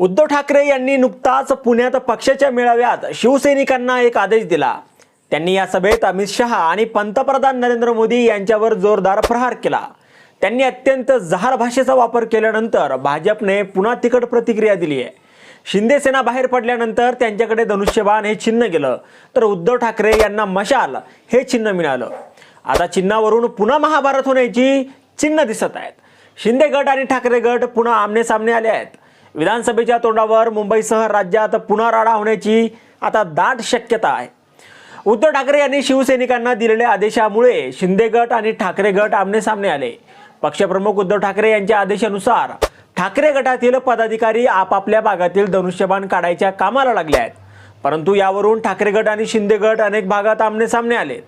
उद्धव ठाकरे यांनी नुकताच पुण्यात पक्षाच्या मेळाव्यात शिवसैनिकांना एक आदेश दिला. त्यांनी या सभेत अमित शहा आणि पंतप्रधान नरेंद्र मोदी यांच्यावर जोरदार प्रहार केला. त्यांनी अत्यंत जहार भाषेचा वापर केल्यानंतर भाजपने पुन्हा तिकट प्रतिक्रिया दिली आहे. शिंदे सेना बाहेर पडल्यानंतर त्यांच्याकडे धनुष्यबाण हे चिन्ह गेलं. तर उद्धव ठाकरे यांना मशाल हे चिन्ह मिळालं. आता चिन्हावरून पुन्हा महाभारत होण्याची चिन्ह दिसत आहेत. शिंदे गट आणि ठाकरे गट पुन्हा आमने सामने आले आहेत. विधानसभेच्या तोंडावर मुंबईसह राज्यात पुन्हा राडा होण्याची आता दाट शक्यता आहे. उद्धव ठाकरे यांनी शिवसैनिकांना दिलेल्या आदेशामुळे शिंदे गट आणि ठाकरे गट आमने सामने आले. पक्षप्रमुख उद्धव ठाकरे यांच्या आदेशानुसार ठाकरे गटातील पदाधिकारी आपापल्या भागातील धनुष्यबाण काढायच्या कामाला लागले आहेत. परंतु यावरून ठाकरे गट आणि शिंदे गट अनेक भागात आमने सामने आले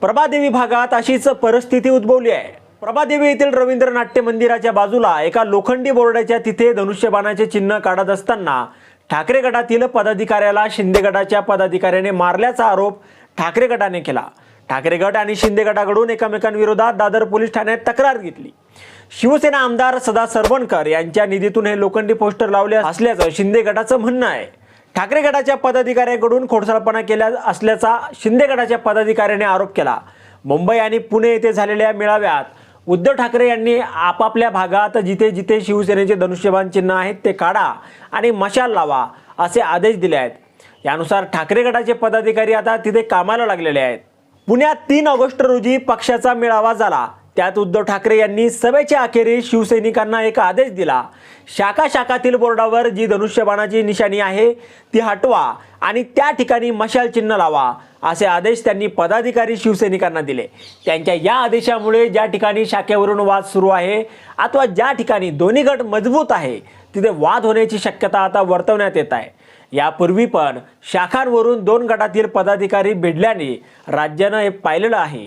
प्रभादेवी भागात अशीच परिस्थिती उद्भवली आहे. प्रभादेवी येथील रवींद्र नाट्य मंदिराच्या बाजूला एका लोखंडी बोर्डाच्या तिथे धनुष्यबाणाचे चिन्ह काढत असताना ठाकरे गटातील पदाधिकाऱ्याला शिंदे गटाच्या पदाधिकाऱ्याने मारल्याचा आरोप ठाकरे गटाने केला. ठाकरे गट आणि शिंदे गटाकडून एकमेकांविरोधात दादर पोलीस ठाण्यात तक्रार घेतली. शिवसेना आमदार सदा सरवणकर यांच्या निधीतून हे लोखंडी पोस्टर लावले असल्याचं शिंदे गटाचं म्हणणं आहे. ठाकरे गटाच्या पदाधिकाऱ्याकडून खोडसाळपणा केल्या असल्याचा शिंदे गटाच्या पदाधिकाऱ्याने आरोप केला. मुंबई आणि पुणे येथे झालेल्या मेळाव्यात उद्धव ठाकरे यांनी आपापल्या भागात जिथे जिथे शिवसेनेचे धनुष्यबाण चिन्ह आहेत ते काढा आणि मशाल लावा असे आदेश दिले आहेत. यानुसार ठाकरे गटाचे पदाधिकारी आता तिथे कामाला लागलेले आहेत. पुण्यात तीन ऑगस्ट रोजी पक्षाचा मेळावा झाला. त्यात उद्धव ठाकरे यांनी सभेच्या अखेरीस शिवसैनिकांना एक आदेश दिला. शाखा शाखातील बोर्डावर जी धनुष्यबाणाची निशाणी आहे ती हटवा आणि त्या ठिकाणी मशाल चिन्ह लावा असे आदेश त्यांनी पदाधिकारी शिवसैनिकांना दिले. त्यांच्या या आदेशामुळे ज्या ठिकाणी शाखेवरून वाद सुरू आहे अथवा ज्या ठिकाणी दोन्ही गट मजबूत आहे तिथे वाद होण्याची शक्यता आता वर्तवण्यात येत आहे. यापूर्वी पण शाखांवरून दोन गटातील पदाधिकारी भिडल्याने राज्यानं हे पाहिलेलं आहे.